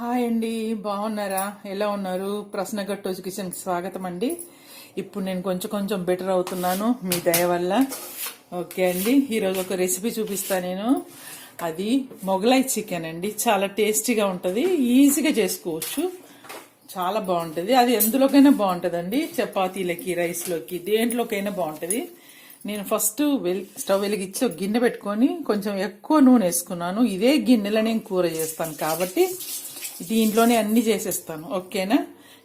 Hi అండి బాగున్నారా? ఎలా ఉన్నారు? ప్రశ్న గట్టోజు కిచెన్కి స్వాగతం అండి. ఇప్పుడు నేను కొంచెం కొంచెం బెటర్ అవుతున్నాను మీ దయ వల్ల. ఓకే అండి ఈరోజు ఒక రెసిపీ చూపిస్తాను నేను. అది మొగలాయి చికెన్ అండి. చాలా టేస్టీగా ఉంటుంది ఈజీగా చేసుకోవచ్చు. చాలా బాగుంటుంది. అది ఎందులోకైనా బాగుంటుందండి. చపాతీలకి రైస్లోకి దేంట్లోకైనా బాగుంటుంది. నేను ఫస్ట్ వెల్ స్టవ్ వెలిగించి ఒక గిన్నె పెట్టుకొని కొంచెం ఎక్కువ నూనె వేసుకున్నాను. ఇదే గిన్నెలో నేను కూర చేస్తాను కాబట్టి దీంట్లోనే అన్ని చేసేస్తాను ఓకేనా?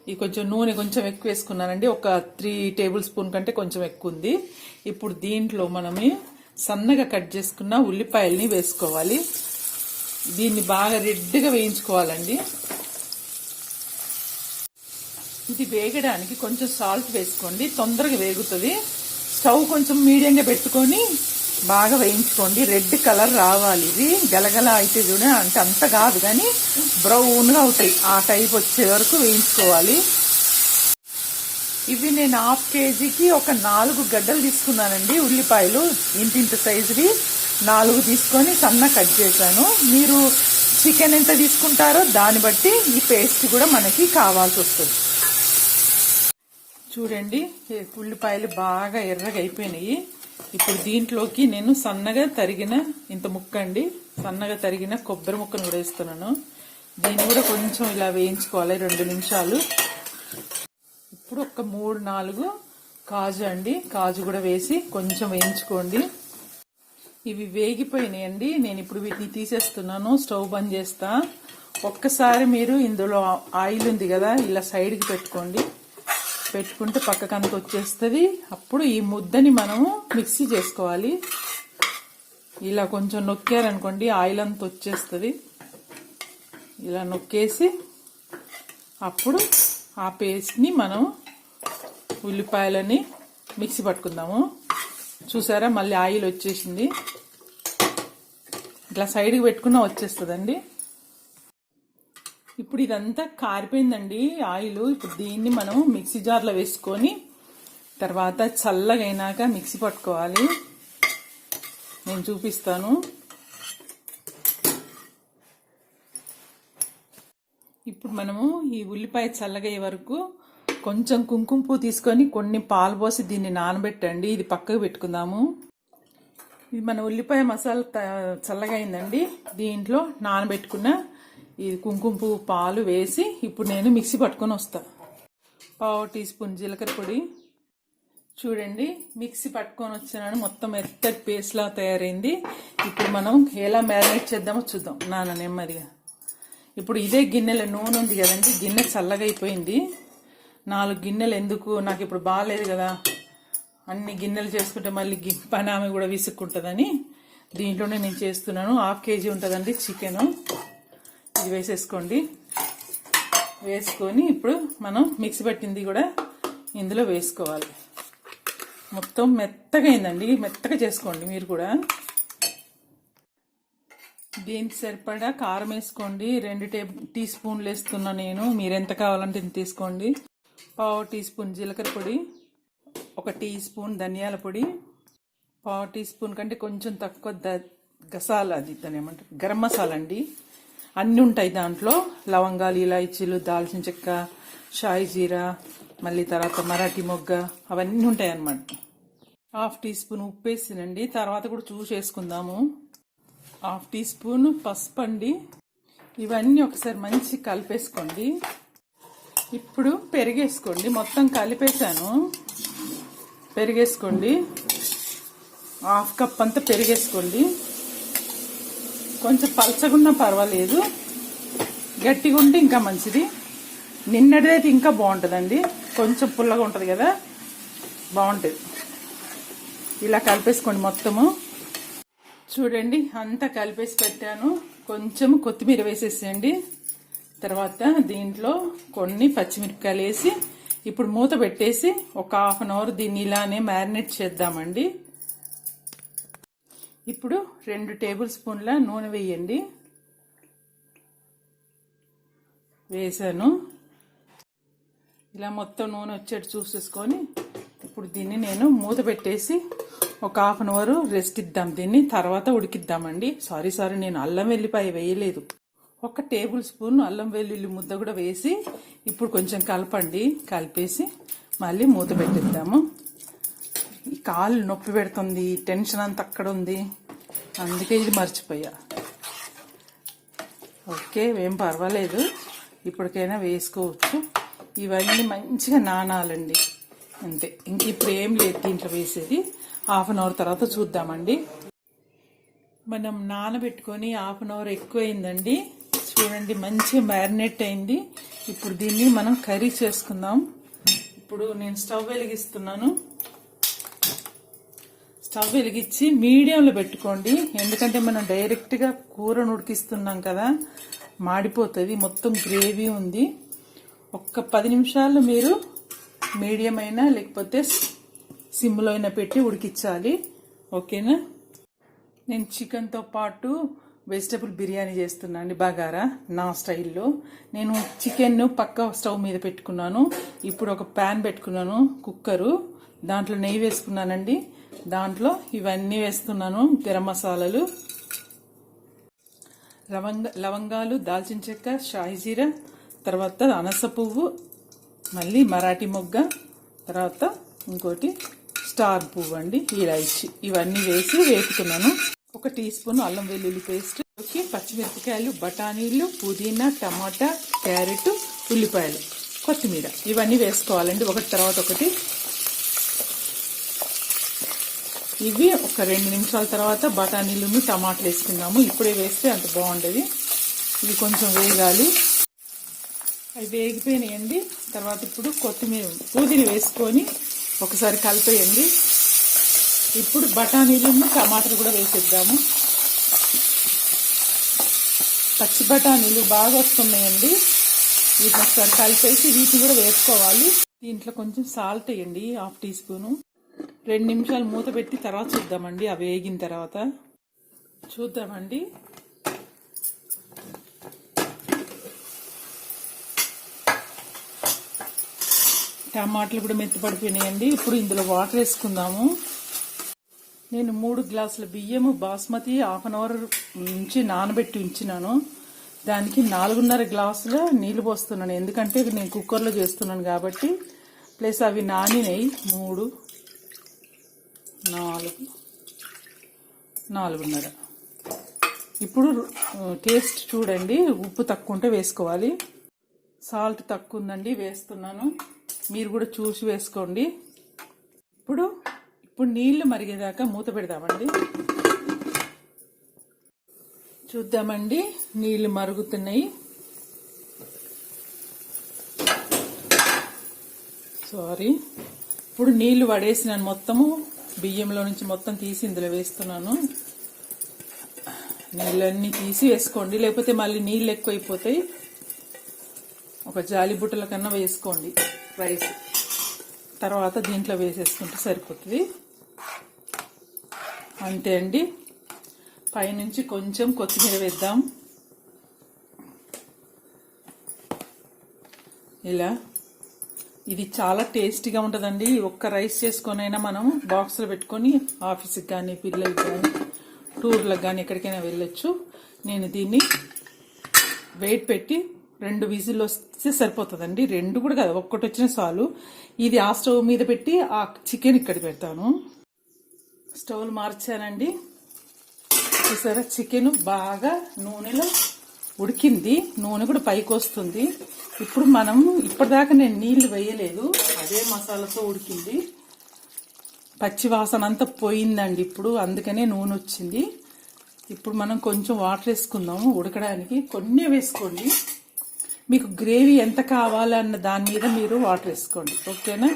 ఇది కొంచెం నూనె కొంచెం ఎక్కువ వేసుకున్నానండి ఒక త్రీ టేబుల్ స్పూన్ కంటే కొంచెం ఎక్కువ ఉంది. ఇప్పుడు దీంట్లో మనమే సన్నగా కట్ చేసుకున్న ఉల్లిపాయల్ని వేసుకోవాలి. దీన్ని బాగా రెడ్గా వేయించుకోవాలండి. ఇది వేగడానికి కొంచెం సాల్ట్ వేసుకోండి తొందరగా వేగుతుంది. స్టవ్ కొంచెం మీడియంగా పెట్టుకొని బాగా వేయించుకోండి. రెడ్ కలర్ రావాలి. ఇది గలగల అయితే చూడ అంటే అంత కాదు కానీ బ్రౌన్గా అవుతాయి. ఆ టైప్ వచ్చే వరకు వేయించుకోవాలి. ఇవి నేను హాఫ్ కేజీకి ఒక నాలుగు గడ్డలు తీసుకున్నానండి ఉల్లిపాయలు. ఇంతింత సైజువి. నాలుగు తీసుకొని సన్న కట్ చేశాను. మీరు చికెన్ ఎంత తీసుకుంటారో దాన్ని బట్టి ఈ పేస్ట్ కూడా మనకి కావాల్సి వస్తుంది. చూడండి ఉల్లిపాయలు బాగా ఎర్రగా అయిపోయినాయి. ఇప్పుడు దీంట్లోకి నేను సన్నగా తరిగిన ఇంత ముక్క అండి సన్నగా తరిగిన కొబ్బరి ముక్కను కూడా వేస్తున్నాను. దీన్ని కూడా కొంచెం ఇలా వేయించుకోవాలి రెండు నిమిషాలు. ఇప్పుడు ఒక మూడు నాలుగు కాజు అండి కాజు కూడా వేసి కొంచెం వేయించుకోండి. ఇవి వేగిపోయినాయండి నేను ఇప్పుడు వీటిని తీసేస్తున్నాను స్టవ్ బంద్ చేస్తా. ఒక్కసారి మీరు ఇందులో ఆయిల్ ఉంది కదా ఇలా సైడ్కి పెట్టుకోండి. పెట్టుకుంటే పక్కకంత వచ్చేస్తుంది. అప్పుడు ఈ ముద్దని మనము మిక్సీ చేసుకోవాలి. ఇలా కొంచెం నొక్కారనుకోండి ఆయిల్ అంతా వచ్చేస్తుంది. ఇలా నొక్కేసి అప్పుడు ఆ పేస్ట్ని మనం ఉల్లిపాయలని మిక్సీ పట్టుకుందాము. చూసారా మళ్ళీ ఆయిల్ వచ్చేసింది. ఇట్లా సైడ్కి పెట్టుకున్నా వచ్చేస్తుందండి. ఇప్పుడు ఇదంతా కారిపోయిందండి ఆయిల్. ఇప్పుడు దీన్ని మనం మిక్సీ జార్లో వేసుకొని తర్వాత చల్లగైనాక మిక్సీ పట్టుకోవాలి. నేను చూపిస్తాను. ఇప్పుడు మనము ఈ ఉల్లిపాయ చల్లగయ్యే వరకు కొంచెం కుంకుమ పువ్వు తీసుకొని కొన్ని పాలు పోసి దీన్ని నానబెట్టండి. ఇది పక్కకు పెట్టుకుందాము. ఇది మన ఉల్లిపాయ మసాలా చల్లగా అయిందండి దీంట్లో నానబెట్టుకున్న ఈ కుంకుమ పువ్వు పాలు వేసి ఇప్పుడు నేను మిక్సీ పట్టుకొని వస్తా. పావు టీ స్పూన్ జీలకర్ర పొడి. చూడండి మిక్సీ పట్టుకొని వచ్చినాను మొత్తం మెత్తటి పేస్ట్లా తయారైంది. ఇప్పుడు మనం ఎలా మ్యారినేట్ చేద్దామో చూద్దాం. నాన్న నెమ్మదిగా. ఇప్పుడు ఇదే గిన్నెలో నూనె ఉంది కదండి గిన్నె చల్లగా అయిపోయింది. నాలుగు గిన్నెలు ఎందుకు? నాకు ఇప్పుడు బాగాలేదు కదా. అన్ని గిన్నెలు చేసుకుంటే మళ్ళీ పని ఆమె కూడా విసుక్కుంటుందని దీంట్లోనే నేను చేస్తున్నాను. హాఫ్ కేజీ ఉంటుందండి చికెను. ఇది వేసేసుకోండి. వేసుకొని ఇప్పుడు మనం మిక్సీ పట్టింది కూడా ఇందులో వేసుకోవాలి. మొత్తం మెత్తగా అయిందండి. మెత్తగా చేసుకోండి మీరు కూడా. దీనికి సరిపడా కారం వేసుకోండి. రెండు టే టీ స్పూన్లు వేస్తున్నా నేను. మీరు ఎంత కావాలంటే ఇంత తీసుకోండి. పావు టీ స్పూన్ జీలకర్ర పొడి ఒక టీ స్పూన్ ధనియాల పొడి పావు టీ స్పూన్ కంటే కొంచెం తక్కువ ద గసాల అది దాని ఏమంటారు? గరం మసాలా అండి. అన్నీ ఉంటాయి దాంట్లో. లవంగాలు ఇలాయచీలు దాల్చిన చెక్క షాయి జీరా మళ్ళీ తర్వాత మరాఠీ మొగ్గ అవన్నీ ఉంటాయి అన్నమాట హాఫ్ టీ స్పూన్ ఉప్పు వేసినండి. తర్వాత కూడా చూసేసుకుందాము హాఫ్ టీ స్పూన్ పసుపు అండి. ఇవన్నీ ఒకసారి మంచి కలిపేసుకోండి. ఇప్పుడు పెరిగేసుకోండి. మొత్తం కలిపేశాను. పెరిగేసుకోండి. హాఫ్ కప్ అంతా పెరిగేసుకోండి. కొంచెం పలచగున్నా పర్వాలేదు. గట్టిగా ఉంటే ఇంకా మంచిది. నిన్నటిదైతే ఇంకా బాగుంటుందండి. కొంచెం పుల్లగా ఉంటుంది కదా. బాగుంటుంది. ఇలా కలిపేసుకోండి మొత్తము. చూడండి అంతా కలిపేసి పెట్టాను. కొంచెం కొత్తిమీర వేసేసేయండి. తర్వాత దీంట్లో కొన్ని పచ్చిమిరపకాయలు వేసి ఇప్పుడు మూత పెట్టేసి ఒక హాఫ్ అన్ అవర్ దీన్ని ఇలానే మ్యారినేట్ చేద్దామండి. ఇప్పుడు రెండు టేబుల్ స్పూన్ల నూనె వేయండి. వేసాను. ఇలా మొత్తం నూనె వచ్చేట్టు చూసేసుకొని ఇప్పుడు దీన్ని నేను మూత పెట్టేసి ఒక హాఫ్ అన్ అవర్ రెస్ట్ ఇద్దాం. దీన్ని తర్వాత ఉడికిద్దామండి. సారీ సారీ నేను అల్లం వెల్లిపాయ వేయలేదు. ఒక టేబుల్ స్పూన్ అల్లం వెల్లుల్లి ముద్ద కూడా వేసి ఇప్పుడు కొంచెం కలపండి. కలిపేసి మళ్ళీ మూత పెట్టిద్దాము. ఈ కాలు నొప్పి పెడుతుంది టెన్షన్ అంతా అక్కడ ఉంది. అందుకే ఇది మర్చిపోయా. ఓకే ఏం పర్వాలేదు. ఇప్పటికైనా వేసుకోవచ్చు. ఇవన్నీ మంచిగా నానాలండి. అంతే. ఇంక ఇప్పుడు ఏం లేదు దీంట్లో వేసేది. హాఫ్ అన్ అవర్ తర్వాత చూద్దామండి. మనం నానబెట్టుకొని హాఫ్ అన్ అవర్ ఎక్కువైందండి. చూడండి మంచి మ్యారినేట్ అయింది. ఇప్పుడు దీన్ని మనం కర్రీ చేసుకుందాం. ఇప్పుడు నేను స్టవ్ వెలిగిస్తున్నాను. స్టవ్ వెలిగించి మీడియంలో పెట్టుకోండి. ఎందుకంటే మనం డైరెక్ట్గా కూరను ఉడికిస్తున్నాం కదా మాడిపోతుంది మొత్తం గ్రేవీ ఉంది. ఒక్క పది నిమిషాలు మీరు మీడియం అయినా లేకపోతే సిమ్లో అయినా పెట్టి ఉడికించాలి. ఓకేనా? నేను చికెన్తో పాటు వెజిటబుల్ బిర్యానీ చేస్తున్నాను అండి బగారా నా స్టైల్లో. నేను చికెన్ పక్క స్టవ్ మీద పెట్టుకున్నాను. ఇప్పుడు ఒక ప్యాన్ పెట్టుకున్నాను కుక్కరు. దాంట్లో నెయ్యి వేసుకున్నానండి. దాంట్లో ఇవన్నీ వేస్తున్నాను గరం మసాలాలు లవంగ లవంగాలు దాల్చిన చెక్క షాయి జీరా తర్వాత అనస పువ్వు మళ్ళీ మరాఠీ మొగ్గ తర్వాత ఇంకోటి స్టార్ పువ్వు అండి ఇలాచి ఇవన్నీ వేసి వేపుతున్నాను. ఒక టీ స్పూన్ అల్లం వెల్లుల్లి పేస్ట్ ఓకే పచ్చిమిరపకాయలు బఠానీలు పుదీనా టమాటా క్యారెట్ ఉల్లిపాయలు కొత్తిమీర. ఇవన్నీ వేసుకోవాలండి ఒకటి తర్వాత ఒకటి ఇవి ఒక రెండు నిమిషాల తర్వాత బఠానీలు టమాటాలు వేసుకుందాము. ఇప్పుడే వేస్తే అంత బాగుండేది. ఇవి కొంచెం వేగాలి. అవి వేగిపోయినాయండి. తర్వాత ఇప్పుడు కొత్తిమీర పూదిని వేసుకొని ఒకసారి కలిపేయండి. ఇప్పుడు బఠానీలు టమాటాలు కూడా వేసేద్దాము. పచ్చి బఠానీలు బాగా వస్తున్నాయండి. వీటిని ఒకసారి కలిపేసి వీటిని కూడా వేసుకోవాలి. దీంట్లో కొంచెం సాల్ట్ వేయండి. Half teaspoon. రెండు నిమిషాలు మూత పెట్టి తర్వాత చూద్దామండి. అవి వేగిన తర్వాత చూద్దామండి. టమాటాలు కూడా మెత్తపడిపోయినాయండి ఇప్పుడు ఇందులో వాటర్ వేసుకుందాము. నేను మూడు గ్లాసుల బియ్యము బాస్మతి హాఫ్ అన్ అవర్ నుంచి నానబెట్టి ఉంచినాను. దానికి నాలుగున్నర గ్లాసుల నీళ్ళు పోస్తున్నాను. ఎందుకంటే ఇది నేను కుక్కర్లో చేస్తున్నాను కాబట్టి ప్లస్ అవి నానినాయి. మూడు నాలుగు. నాలుగున్నర. ఇప్పుడు టేస్ట్ చూడండి. ఉప్పు తక్కువ ఉంటే వేసుకోవాలి. సాల్ట్ తక్కువ ఉందండి వేస్తున్నాను. మీరు కూడా చూసి వేసుకోండి. ఇప్పుడు ఇప్పుడు నీళ్ళు మరిగేదాకా మూత పెడదామండి. చూద్దామండి నీళ్ళు మరుగుతున్నాయి. సారీ ఇప్పుడు నీళ్ళు పడేసినాను మొత్తము. బియ్యంలో నుంచి మొత్తం తీసి ఇందులో వేస్తున్నాను. నీళ్ళన్నీ తీసి వేసుకోండి. లేకపోతే మళ్ళీ నీళ్ళు ఎక్కువైపోతాయి. ఒక జాలి బుట్టల కన్నా వేసుకోండి. రైస్. తర్వాత దీంట్లో వేసేసుకుంటే సరిపోతుంది. అంతే అండి. పైనుంచి కొంచెం కొత్తిమీర వేద్దాం. ఇలా. ఇది చాలా టేస్టీగా ఉంటుందండి. ఒక్క రైస్ చేసుకొనైనా మనం బాక్స్లో పెట్టుకొని ఆఫీస్కి కానీ పిల్లలకి కానీ టూర్లకు కానీ ఎక్కడికైనా వెళ్ళొచ్చు. నేను దీన్ని వెయిట్ పెట్టి రెండు విజిల్ వస్తే సరిపోతుందండి. రెండు కూడా కదా ఒక్కటి వచ్చిన చాలు. ఇది ఆ స్టవ్ మీద పెట్టి ఆ చికెన్ ఇక్కడ పెడతాను. స్టవ్లు మార్చానండి. చూసారా? చికెన్ బాగా నూనెలో ఉడికింది నూనె కూడా పైకి వస్తుంది. ఇప్పుడు మనం ఇప్పటిదాకా నేను నీళ్ళు వేయలేదు అదే మసాలాతో ఉడికింది. పచ్చి వాసన అంతా పోయిందండి ఇప్పుడు అందుకనే నూనె వచ్చింది. ఇప్పుడు మనం కొంచెం వాటర్ వేసుకుందాము ఉడకడానికి. కొన్ని వేసుకోండి. మీకు గ్రేవీ ఎంత కావాలన్న దాని మీద మీరు వాటర్ వేసుకోండి ఓకేనా?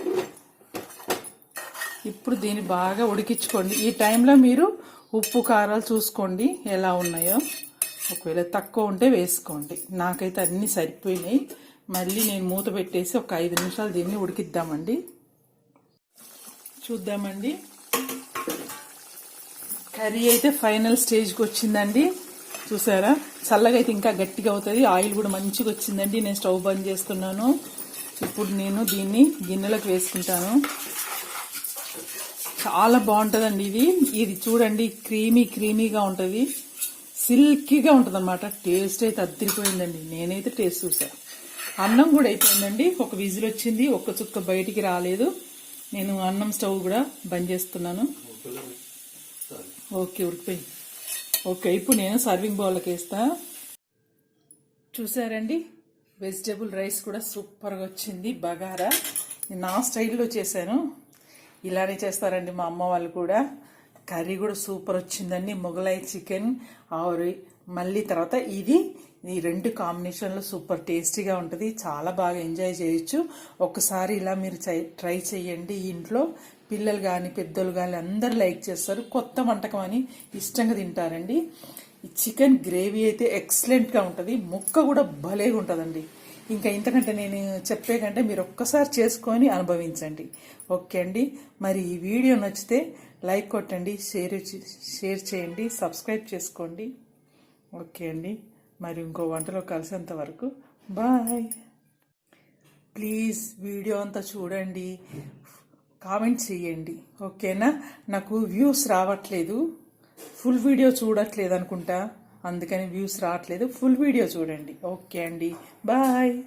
ఇప్పుడు దీన్ని బాగా ఉడికించుకోండి. ఈ టైంలో మీరు ఉప్పు కారాలు చూసుకోండి ఎలా ఉన్నాయో. ఒకవేళ తక్కువ ఉంటే వేసుకోండి. నాకైతే అన్నీ సరిపోయినాయి. మళ్ళీ నేను మూత పెట్టేసి ఒక ఐదు నిమిషాలు దీన్ని ఉడికిద్దామండి. చూద్దామండి. కర్రీ అయితే ఫైనల్ స్టేజ్కి వచ్చిందండి. చూసారా? చల్లగా అయితే ఇంకా గట్టిగా అవుతుంది. ఆయిల్ కూడా మంచిగా వచ్చిందండి. నేను స్టవ్ బంద్ చేస్తున్నాను. ఇప్పుడు నేను దీన్ని గిన్నెలకు వేసుకుంటాను. చాలా బాగుంటుందండి ఇది. ఇది చూడండి క్రీమీ క్రీమీగా ఉంటుంది. సిల్కీగా ఉంటుందన్నమాట. టేస్ట్ అయితే అద్దరిపోయిందండి. నేనైతే టేస్ట్ చూసాను అన్నం కూడా అయిపోయిందండి. ఒక విజిల్ వచ్చింది. ఒక్క చుక్క బయటికి రాలేదు. నేను అన్నం స్టవ్ కూడా బంద్ చేస్తున్నాను. ఓకే ఉడికిపోయింది. ఓకే ఇప్పుడు నేను సర్వింగ్ బౌల్కి వేస్తా. చూసారండి? వెజిటేబుల్ రైస్ కూడా సూపర్గా వచ్చింది. బగారా. నా స్టైల్లో చేశాను. ఇలానే చేస్తారండి మా అమ్మ వాళ్ళు కూడా. కర్రీ కూడా సూపర్ వచ్చిందండి. మొగలాయి చికెన్ ఆరు మళ్ళీ తర్వాత ఇది. ఈ రెండు కాంబినేషన్లో సూపర్ టేస్టీగా ఉంటుంది. చాలా బాగా ఎంజాయ్ చేయొచ్చు. ఒకసారి ఇలా మీరు ట్రై చేయండి ఇంట్లో. పిల్లలు కానీ పెద్దలు కానీ అందరు లైక్ చేస్తారు. కొత్త వంటకం అని ఇష్టంగా తింటారండి. ఈ చికెన్ గ్రేవీ అయితే ఎక్సలెంట్గా ఉంటుంది. ముక్క కూడా భలేగా ఉంటుందండి ఇంకా ఇంతకంటే నేను చెప్పే కంటే మీరు ఒక్కసారి చేసుకొని అనుభవించండి. ఓకే అండి. మరి ఈ వీడియో నచ్చితే లైక్ కొట్టండి షేర్ షేర్ చేయండి సబ్స్క్రైబ్ చేసుకోండి. ఓకే అండి. మరి ఇంకో వంటలో కలిసేంత వరకు బాయ్. ప్లీజ్ వీడియో అంతా చూడండి. కామెంట్ చేయండి. ఓకేనా? నాకు వ్యూస్ రావట్లేదు. ఫుల్ వీడియో చూడట్లేదు అనుకుంటా. అందుకని వ్యూస్ రావట్లేదు. ఫుల్ వీడియో చూడండి. ఓకే అండి. బాయ్